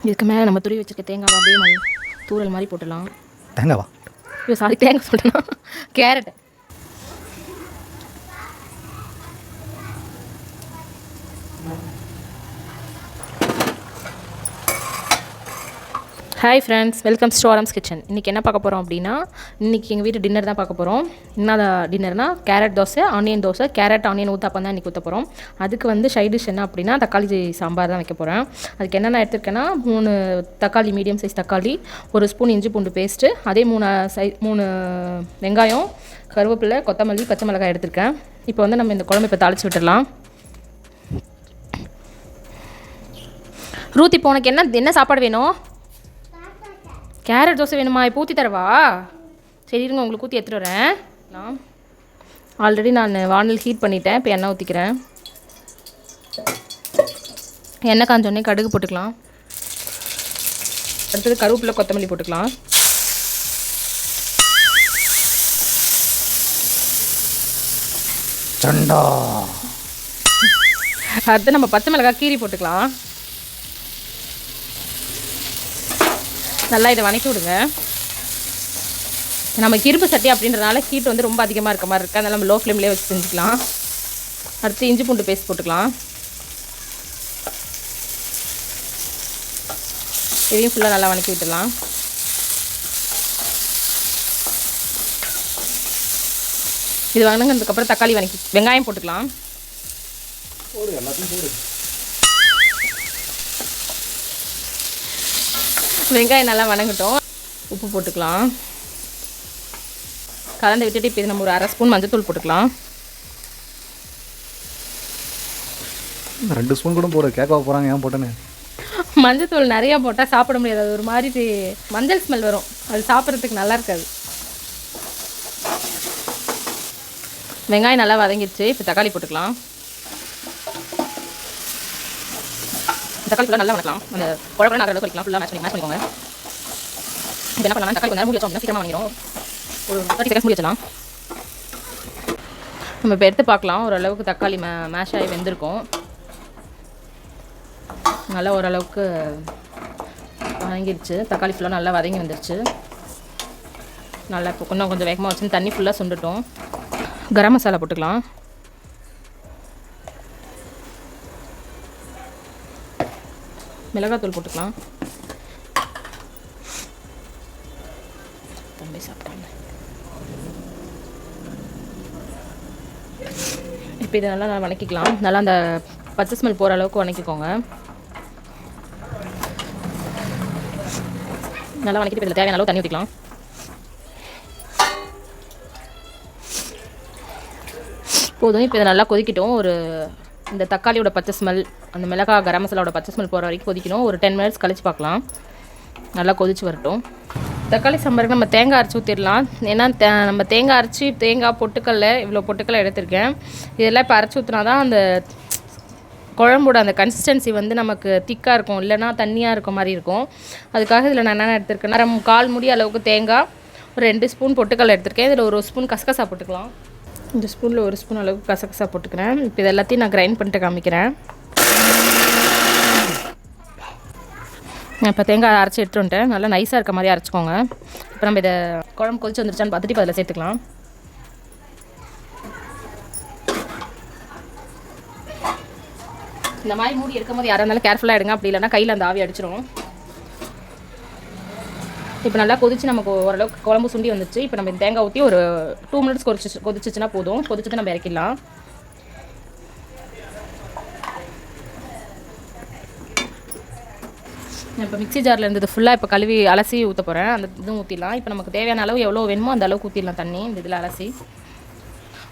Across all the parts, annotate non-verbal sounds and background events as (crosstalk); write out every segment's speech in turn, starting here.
இதுக்கு மேலே நம்ம துருவி வச்சிருக்க தேங்காவை அப்படியே ம- தூறல் மாதிரி போட்டுடலாம். தேங்காவா? ஐயோ சாரி தேங்காய் சொல்லிட்டேனா carrot (laughs) hi friends welcome to Aram's kitchen இன்றைக்கி என்ன பார்க்க போகிறோம் அப்படின்னா இன்றைக்கி எங்கள் வீட்டு டின்னர் தான் பார்க்க போகிறோம் என்ன டின்னர்னா carrot dosa onion dosa carrot onion uttapam தான் இன்றைக்கி ஊற்ற போகிறோம் அதுக்கு வந்து சைட் டிஷ் என்ன அப்படின்னா தக்காளி சாம்பார் தான் வைக்க போகிறேன் அதுக்கு என்னென்ன எடுத்திருக்கேன்னா மூணு தக்காளி மீடியம் சைஸ் தக்காளி ஒரு ஸ்பூன் இஞ்சி பூண்டு பேஸ்ட்டு அதே மூணு சை மூணு வெங்காயம் கருவேப்பிலை கொத்தமல்லி பச்சை மிளகாய் எடுத்திருக்கேன். இப்போ வந்து நம்ம இந்த குழம்பு இப்போ தாளித்து விட்டுடலாம். ரூத் இப்போ உனக்கு என்ன என்ன சாப்பாடு வேணும்? கேரட் தோசை வேணுமா? இப்போ ஊற்றி தரவா? சரி இருங்க உங்களுக்கு ஊற்றி எடுத்துகிட்டு வரேன். நான் ஆல்ரெடி நான் வானல் ஹீட் பண்ணிட்டேன். இப்போ எண்ணெய் ஊற்றிக்கிறேன் எண்ணெய் காஞ்சோடனே கடுகு போட்டுக்கலாம். அடுத்தது கருவேப்பிலை கொத்தமல்லி போட்டுக்கலாம். அடுத்து நம்ம பச்சை மிளகாய் கீரி போட்டுக்கலாம். நல்லா இதை வணக்கி விடுங்க. நம்ம இரும்பு சட்டி அப்படின்றனால ஹீட் வந்து ரொம்ப அதிகமாக இருக்க மாதிரி இருக்குது அதனால் நம்ம லோ ஃப்ளேம்லேயே வச்சு செஞ்சுக்கலாம். அடுத்து இஞ்சி பூண்டு பேஸ்ட் போட்டுக்கலாம். இதையும் ஃபுல்லாக நல்லா வணக்கி விட்டுடலாம். இது வணங்கினதுக்கப்புறம் தக்காளி வணக்கி வெங்காயம் போட்டுக்கலாம். வெங்காயம் நல்லா வணங்கட்டும். உப்பு போட்டுக்கலாம். கலந்து விட்டுட்டு இப்போ நம்ம ஒரு அரை ஸ்பூன் மஞ்சத்தூள் போட்டுக்கலாம். ரெண்டு ஸ்பூன் கூட போடு கேட்க போகிறாங்க ஏன் போட்டேன்னு? மஞ்சத்தூள் நிறையா போட்டால் சாப்பிட முடியாது. அது ஒரு மாதிரி மஞ்சள் ஸ்மெல் வரும். அது சாப்பிட்றதுக்கு நல்லா இருக்காது. வெங்காயம் நல்லா வதங்கிடுச்சு. இப்போ தக்காளி போட்டுக்கலாம். தக்காளி ஃபுல்லாக நல்லா வணக்கலாம் அந்த குழம்பு நாங்கள் அளவுக்கு வைக்கலாம் ஃபுல்லாக மேட்ச் பண்ணி மேட்ச் பண்ணிக்கோங்க. இப்போ என்ன பண்ணலாம் தக்காளி கொஞ்சம் நேரம் மூடி வச்சோம் அப்படின்னா சீக்கிரமாக வாங்கிடும் ஒரு தேர்ட்டி செகண்ட்ஸ் மூடி வச்சலாம் நம்ம இப்போ எடுத்து பார்க்கலாம். ஓரளவுக்கு தக்காளி மே மேஷ் ஆகி வெந்திருக்கும். நல்லா ஓரளவுக்கு வதங்கிடுச்சு தக்காளி ஃபுல்லாக நல்லா வதங்கி வந்துருச்சு. நல்லா இப்போ இன்னும் கொஞ்சம் வேகமாக வச்சு தண்ணி ஃபுல்லாக சுண்டுட்டோம். கரம் மசாலா போட்டுக்கலாம். மிளகாத்தூள் போட்டுக்கலாம். தம்பி சாப்பிட்டாங்க இப்போ இதை நல்லா நல்லா வணக்கிக்கலாம். நல்லா அந்த பச்சை ஸ்மெல் போகிற அளவுக்கு வணக்கிக்கோங்க. நல்லா வணக்கிட்டு இதில் தேவையான அளவு தண்ணி ஊற்றிக்கலாம் போதும். இப்போ இதை நல்லா கொதிக்கிட்டோம். ஒரு இந்த தக்காளியோட பச்சை ஸ்மெல் அந்த மிளகாய் கரம் மசாலாவோட பச்சை ஸ்மெல் போகிற வரைக்கும் கொதிக்கணும். ஒரு டென் மினிட்ஸ் கழிச்சு பார்க்கலாம். நல்லா கொதிச்சு வரட்டும். தக்காளி சாம்பாருக்கு நம்ம தேங்காய் அரைச்சி ஊற்றிடலாம் ஏன்னா தே- நம்ம தேங்காய் அரைச்சி தேங்காய் பொட்டுக்கல்ல இவ்வளோ பொட்டுக்கல்ல எடுத்திருக்கேன். இதெல்லாம் இப்போ அரைச்சி ஊற்றினா தான் அந்த குழம்போட அந்த கன்சிஸ்டன்சி வந்து நமக்கு திக்காக இருக்கும். இல்லைன்னா தண்ணியாக இருக்க மாதிரி இருக்கும். அதுக்காக இதில் நான் என்னென்ன எடுத்திருக்கேன் கால் முடி அளவுக்கு தேங்காய் ஒரு ரெண்டு ஸ்பூன் பொட்டுக்கல்ல எடுத்திருக்கேன். இதில் ஒரு ஸ்பூன் கசகசா போட்டுக்கலாம். இந்த ஸ்பூனில் ஒரு ஸ்பூன் அளவுக்கு கசகசா போட்டுக்கிறேன். இப்போ இது எல்லாத்தையும் நான் கிரைண்ட் பண்ணிட்டு காமிக்கிறேன். நான் இப்போ தேங்காய் அரைச்சி எடுத்துகிட்டு வந்துட்டேன். நல்லா நைஸாக இருக்க மாதிரி அரைச்சிக்கோங்க. இப்போ நம்ம இதை குழம்பு கொதிச்சு வந்துருச்சான்னு பார்த்துட்டு இப்போ அதில் சேர்த்துக்கலாம். இந்த மாதிரி மூடி எடுக்கும் போது யாராக இருந்தாலும் கேர்ஃபுல்லாக எடுங்க. அப்படி இல்லைன்னா கையில் அந்த ஆவி அடிச்சிடும் இப்போ நல்லா கொதிச்சு நமக்கு ஓரளவுக்கு குழம்பு சுண்டி வந்துச்சு. இப்போ நம்ம இந்த தேங்காய் ஊற்றி ஒரு டூ மினிட்ஸ் கொதிச்சு கொதிச்சிச்சுன்னா போதும். கொதிச்சுட்டு நம்ம இறக்கிடலாம். இப்போ மிக்சி ஜாரில் இருந்தது ஃபுல்லாக இப்போ கழுவி அலசி ஊற்ற போகிறேன் அந்த இதுவும் ஊற்றிடலாம் இப்போ நமக்கு தேவையான அளவு எவ்வளோ வேணுமோ அந்த அளவுக்கு ஊற்றிடலாம் தண்ணி. இந்த இதில் அலசி.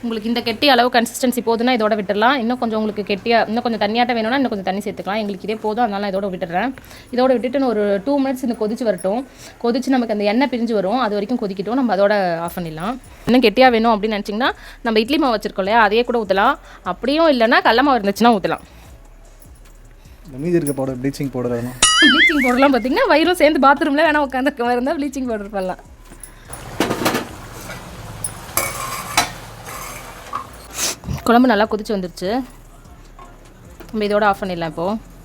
உங்களுக்கு இந்த கெட்டி அளவு கன்சிஸ்டன்சி போதுன்னா இதோட விட்டுடலாம் இன்னும் கொஞ்சம் உங்களுக்கு கெட்டியாக இன்னும் கொஞ்சம் தண்ணியாட்ட வேணும்னா இன்னும் கொஞ்சம் தண்ணி சேர்த்துக்கலாம். எங்களுக்கு இதே போதும் அதனால நான் இதோட விட்டுடுறேன் இதோட விட்டுட்டு ஒரு டூ மினிட்ஸ் இந்த கொதிச்சு வரட்டும். கொதிச்சு நமக்கு அந்த எண்ணெய் பிரிஞ்சு வரும். அது வரைக்கும் கொதிக்கட்டும். நம்ம அதோட ஆஃப் பண்ணிடலாம். இன்னும் கெட்டியாக வேணும் அப்படின்னு நினச்சிங்கன்னா நம்ம இட்லி மாவு வச்சிருக்கோம் இல்லையா? அதையே கூட ஊற்றலாம் அப்படியும் இல்லைன்னா கடல மாவு இருந்துச்சுன்னா ஊற்றலாம் மீதி இருக்க பவுடர் ப்ளீச்சிங் பவுடர் ப்ளீச்சிங் பவுடர்லாம் பார்த்தீங்கன்னா வயிறும் சேர்ந்து பாத்ரூமில் வேணால் உட்காந்து இருந்தால் ப்ளீச்சிங் பவுடர் பண்ணலாம் குழம்பு நல்லா கொதிச்சு வந்துருச்சு. நம்ம இதோட ஆஃப் பண்ணிடலாம் இப்போது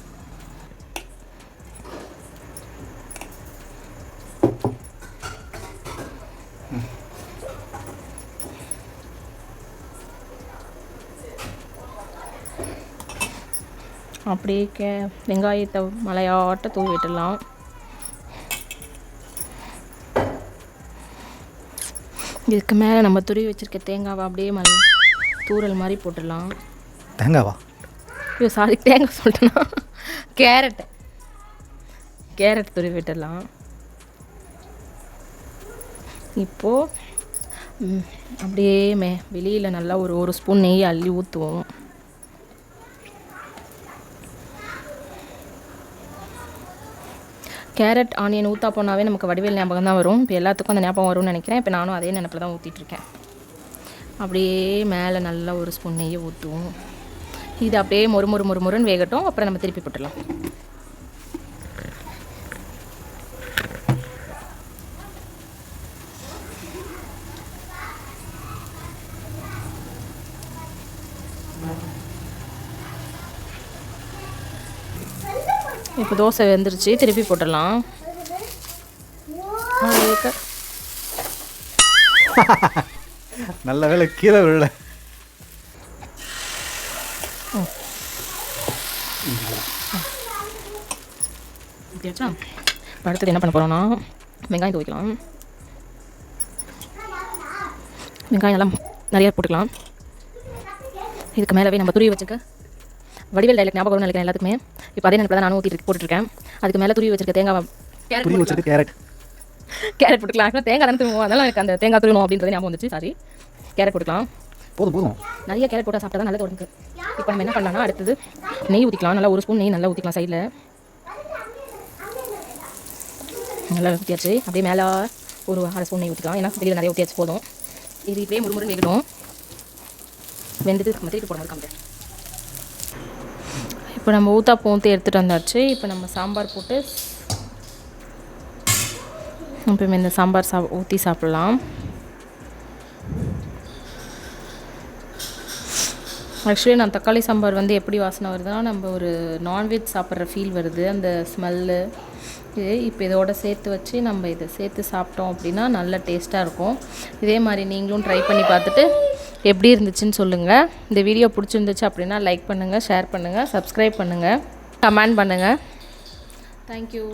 அப்படியே கே வெங்காயத்தை மலையாட்ட தூவி விட்டுடலாம். இதுக்கு மேலே நம்ம துருவி வச்சுருக்க தேங்காவை அப்படியே மலை தூறல் மாதிரி போட்டுடலாம். தேங்காவா? ஐயோ சாரி தேங்காய் சொல்லிட்டேனா? கேரட். கேரட் துருவி விட்டுடலாம். இப்போது அப்படியே மே வெளியில் நல்லா ஒரு ஒரு ஸ்பூன் நெய் அள்ளி ஊற்றுவோம் கேரட் ஆனியன் ஊற்றா போனாவே நமக்கு வடிவேல் ஞாபகம் தான் வரும். இப்போ எல்லாத்துக்கும் அந்த ஞாபகம் வரும்னு நினைக்கிறேன். இப்போ நானும் அதே நினப்பில் தான் ஊற்றிட்டுருக்கேன் அப்படியே மேலே நல்லா ஒரு ஸ்பூன் நெய்யை ஊற்றுவோம் இது அப்படியே மொறு மொறு மொறு மொறுன்னு வேகட்டும். அப்புறம் நம்ம திருப்பி போட்டுடலாம். இப்போ தோசை வெந்துருச்சு. திருப்பி போட்டுடலாம். அதுக்கு (laughs) நல்ல வேலை கீழே விழல. அடுத்தது என்ன பண்ண போகிறோம்னா வெங்காயம் துவைக்கலாம். வெங்காயம் நல்லா நிறைய போட்டுக்கலாம். இதுக்கு மேலவே நம்ம துருவி வச்சுக்க வடிவேல் டைலாக் ஞாபகம் நினைக்கிறேன் எல்லாத்துக்குமே. இப்போ அதே நினைப்பில் தான் நானும் ஊற்றிட்டு போட்டுருக்கேன் அதுக்கு மேலே துருவி வச்சிருக்க தேங்காய் கேரட் புளி வச்சிருக்கு கேரட். கேரட் போட்டுக்கலாம். தேங்காய் தானே திரும்புவோம் அதனால எனக்கு அந்த தேங்காய் துருவணும் அப்படின்றது ஞாபகம் வந்துச்சு. சாரி கேரட் போட்டுக்கலாம். போதும் போதும். நிறைய கேரட் போட்டால் சாப்பிட்டா தான் நல்லது உடம்புக்கு. இப்போ நம்ம என்ன பண்ணலாம்னா அடுத்தது நெய் ஊற்றிக்கலாம் நல்லா ஒரு ஸ்பூன் நெய் நல்லா ஊற்றிக்கலாம் சைடில் நல்லா ஊற்றியாச்சு அப்படியே மேலே ஒரு அரை ஸ்பூன் நெய் ஊற்றிக்கலாம் ஏன்னா வெளியில் நிறைய ஊற்றியாச்சு போதும். இது இப்படியே முறுமுறு வேகட்டும். வெந்தது திருப்பி போட மாதிரி இப்போ நம்ம ஊத்தாப்பம் ஊற்றி எடுத்துகிட்டு வந்தாச்சு. இப்போ நம்ம சாம்பார் போட்டு இப்போ இந்த சாம்பார் சா ஊற்றி சாப்பிட்லாம். ஆக்சுவலி நான் தக்காளி சாம்பார் வந்து எப்படி வாசனை வருதுன்னா நம்ம ஒரு நான்வெஜ் சாப்பிட்ற ஃபீல் வருது. அந்த ஸ்மெல்லு இது இப்போ இதோட சேர்த்து வச்சு நம்ம இதை சேர்த்து சாப்பிட்டோம் அப்படின்னா நல்ல டேஸ்ட்டாக இருக்கும். இதே மாதிரி நீங்களும் ட்ரை பண்ணி பார்த்துட்டு எப்படி இருந்துச்சுன்னு சொல்லுங்கள் இந்த வீடியோ பிடிச்சிருந்துச்சு அப்படின்னா லைக் பண்ணுங்கள் ஷேர் பண்ணுங்கள் சப்ஸ்கிரைப் பண்ணுங்கள் கமெண்ட் பண்ணுங்கள் தேங்க்யூ